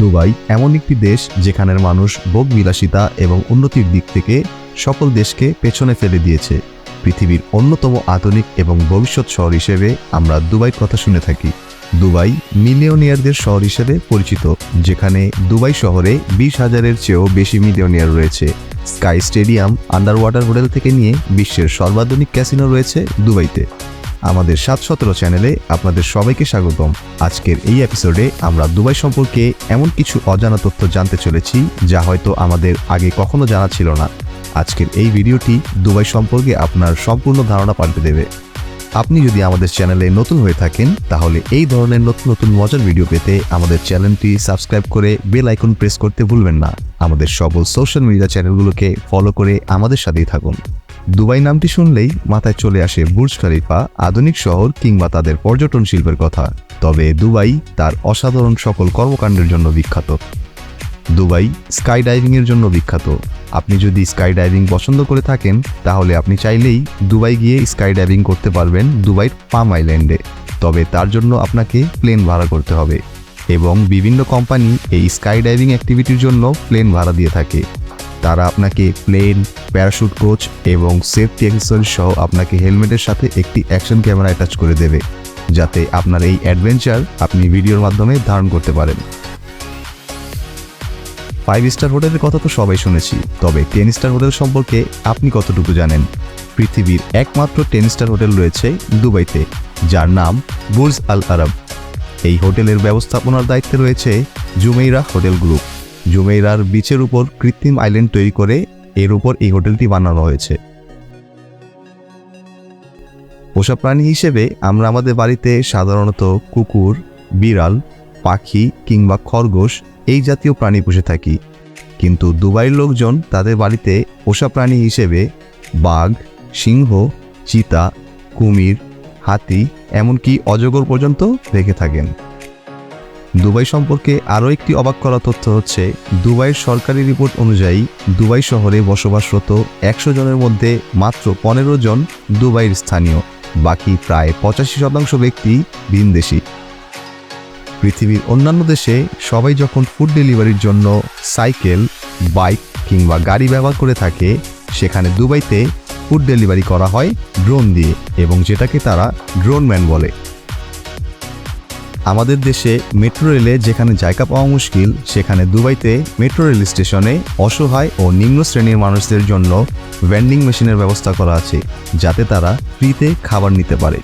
Dubai এমন একটি দেশ যেখানের মানুষ ভোগ বিলাসিতা এবং উন্নতির দিক থেকে সকল দেশকে পেছনে ফেলে দিয়েছে। পৃথিবীর অন্যতম আধুনিক এবং ভবিষ্যৎ শহর হিসেবে আমরা দুবাইয়ের কথা শুনে থাকি। দুবাই মিলিয়নিয়ারদের শহর হিসেবে পরিচিত, যেখানে দুবাই শহরে বিশ হাজারের চেয়েও বেশি মিলিয়নিয়ার রয়েছে। Sky stadium under water hotel থেকে নিয়ে বিশ্বের সর্বাধুনিক ক্যাসিনো রয়েছে দুবাইতে। আমাদের সাত সতেরো চ্যানেলে আপনাদের সবাইকে স্বাগতম। আজকের এই এপিসোডে আমরা দুবাই সম্পর্কে এমন কিছু অজানা তথ্য জানতে চলেছি, যা হয়তো আমাদের আগে কখনো জানা ছিল না। আজকের এই ভিডিওটি দুবাই সম্পর্কে আপনার সম্পূর্ণ ধারণা পাল্টে দেবে। আপনি যদি আমাদের চ্যানেলে নতুন হয়ে থাকেন, তাহলে এই ধরনের নতুন নতুন মজার ভিডিও পেতে আমাদের চ্যানেলটি সাবস্ক্রাইব করে বেল আইকন প্রেস করতে ভুলবেন না। আমাদের সকল সোশ্যাল মিডিয়া চ্যানেলগুলোকে ফলো করে আমাদের সাথেই থাকুন। দুবাই নামটি শুনলেই মাথায় চলে আসে বুর্জ খালিফা, আধুনিক শহর কিংবা তাদের পর্যটন শিল্পের কথা। তবে দুবাই তার অসাধারণ সকল কর্মকাণ্ডের জন্য বিখ্যাত। দুবাই স্কাই ডাইভিংয়ের জন্য বিখ্যাত। আপনি যদি স্কাই ডাইভিং পছন্দ করে থাকেন, তাহলে আপনি চাইলেই দুবাই গিয়ে স্কাই ডাইভিং করতে পারবেন দুবাইয়ের পাম আইল্যান্ডে। তবে তার জন্য আপনাকে প্লেন ভাড়া করতে হবে এবং বিভিন্ন কোম্পানি এই স্কাই ডাইভিং অ্যাক্টিভিটির জন্য প্লেন ভাড়া দিয়ে থাকে। তারা আপনাকে প্লেন প্যারাশুট কোচ এবং সেফটি অ্যাক্সেসরি সহ আপনাকে হেলমেটের সাথে একটি অ্যাকশন ক্যামেরা অ্যাটাচ করে দেবে, যাতে আপনার এই অ্যাডভেঞ্চার আপনি ভিডিওর মাধ্যমে ধারণ করতে পারেন। ফাইভ স্টার হোটেলের কথা তো সবাই শুনেছি, তবে টেন স্টার হোটেল সম্পর্কে আপনি কতটুকু জানেন? পৃথিবীর একমাত্র টেন স্টার হোটেল রয়েছে দুবাইতে, যার নাম বুর্জ আল আরব। এই হোটেলের ব্যবস্থাপনার দায়িত্বে রয়েছে জুমেইরা হোটেল গ্রুপ জুমেইরার বিচের উপর কৃত্রিম আইল্যান্ড তৈরি করে এর উপর এই হোটেলটি বানানো হয়েছে। পোষা প্রাণী হিসেবে আমরা আমাদের বাড়িতে সাধারণত কুকুর, বিড়াল, পাখি কিংবা খরগোশ এই জাতীয় প্রাণী পুষে থাকি। কিন্তু দুবাইয়ের লোকজন তাদের বাড়িতে পোষা প্রাণী হিসেবে বাঘ, সিংহ, চিতা, কুমির, হাতি এমনকি অজগর পর্যন্ত রেখে থাকেন। দুবাই সম্পর্কে আরও একটি অবাক করা তথ্য হচ্ছে, দুবাইয়ের সরকারি রিপোর্ট অনুযায়ী দুবাই শহরে বসবাসরত একশো জনের মধ্যে মাত্র পনেরো জন দুবাইয়ের স্থানীয়, বাকি প্রায় পঁচাশি শতাংশ ব্যক্তি ভিনদেশি। পৃথিবীর অন্যান্য দেশে সবাই যখন ফুড ডেলিভারির জন্য সাইকেল, বাইক কিংবা গাড়ি ব্যবহার করে থাকে, সেখানে দুবাইতে ফুড ডেলিভারি করা হয় ড্রোন দিয়ে এবং যেটাকে তারা ড্রোন ম্যান বলে। আমাদের দেশে মেট্রো রেলে যেখানে জায়গা পাওয়া মুশকিল, সেখানে দুবাইতে মেট্রো রেল স্টেশনে অসহায় ও নিম্ন শ্রেণির মানুষদের জন্য ভেন্ডিং মেশিনের ব্যবস্থা করা আছে, যাতে তারা ফ্রিতে খাবার নিতে পারে।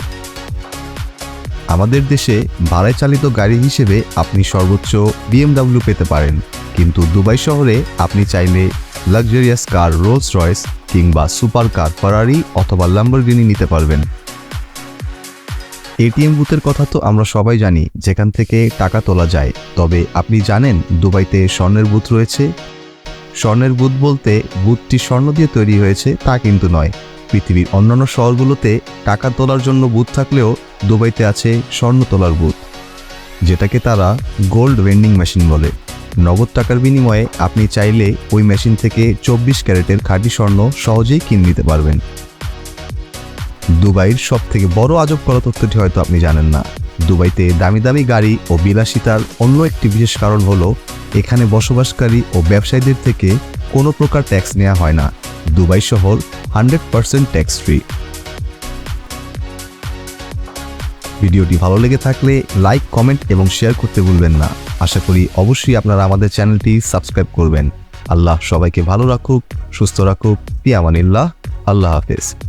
আমাদের দেশে ভাড়ায় চালিত গাড়ি হিসেবে আপনি সর্বোচ্চ বিএমডাব্লিউ পেতে পারেন, কিন্তু দুবাই শহরে আপনি চাইলে লাক্সারিয়াস কার রোলস রয়েস কিংবা সুপার কার ফারারি অথবা ল্যাম্বরগিনি নিতে পারবেন। এটিএম বুথের কথা তো আমরা সবাই জানি, যেখান থেকে টাকা তোলা যায়। তবে আপনি জানেন দুবাইতে স্বর্ণের বুথ রয়েছে? স্বর্ণের বুথ বলতে বুথটি স্বর্ণ দিয়ে তৈরি হয়েছে তা কিন্তু নয়। পৃথিবীর অন্যান্য শহরগুলোতে টাকা তোলার জন্য বুথ থাকলেও দুবাইতে আছে স্বর্ণ তোলার বুথ, যেটাকে তারা গোল্ড ভেন্ডিং মেশিন বলে। নগদ টাকার বিনিময়ে আপনি চাইলে ওই মেশিন থেকে চব্বিশ ক্যারেটের খাঁটি স্বর্ণ সহজেই কিনে নিতে পারবেন। দুবাইয়ের সব থেকে বড় আজব করা তথ্যটি হয়তো আপনি জানেন না। দুবাইতে দামি দামি গাড়ি ও বিলাসিতার অন্য একটি বিশেষ কারণ হলো, এখানে বসবাসকারী ও ব্যবসায়ীদের থেকে কোনো প্রকার ট্যাক্স নেওয়া হয় না। দুবাই শহর হান্ড্রেড পার্সেন্ট ট্যাক্স ফ্রি ভিডিওটি ভালো লেগে থাকলে লাইক, কমেন্ট এবং শেয়ার করতে ভুলবেন না। আশা করি অবশ্যই আপনারা আমাদের চ্যানেলটি সাবস্ক্রাইব করবেন। আল্লাহ সবাইকে ভালো রাখুক, সুস্থ রাখুক। পিয়ামানিল্লাহ। আল্লাহ হাফেজ।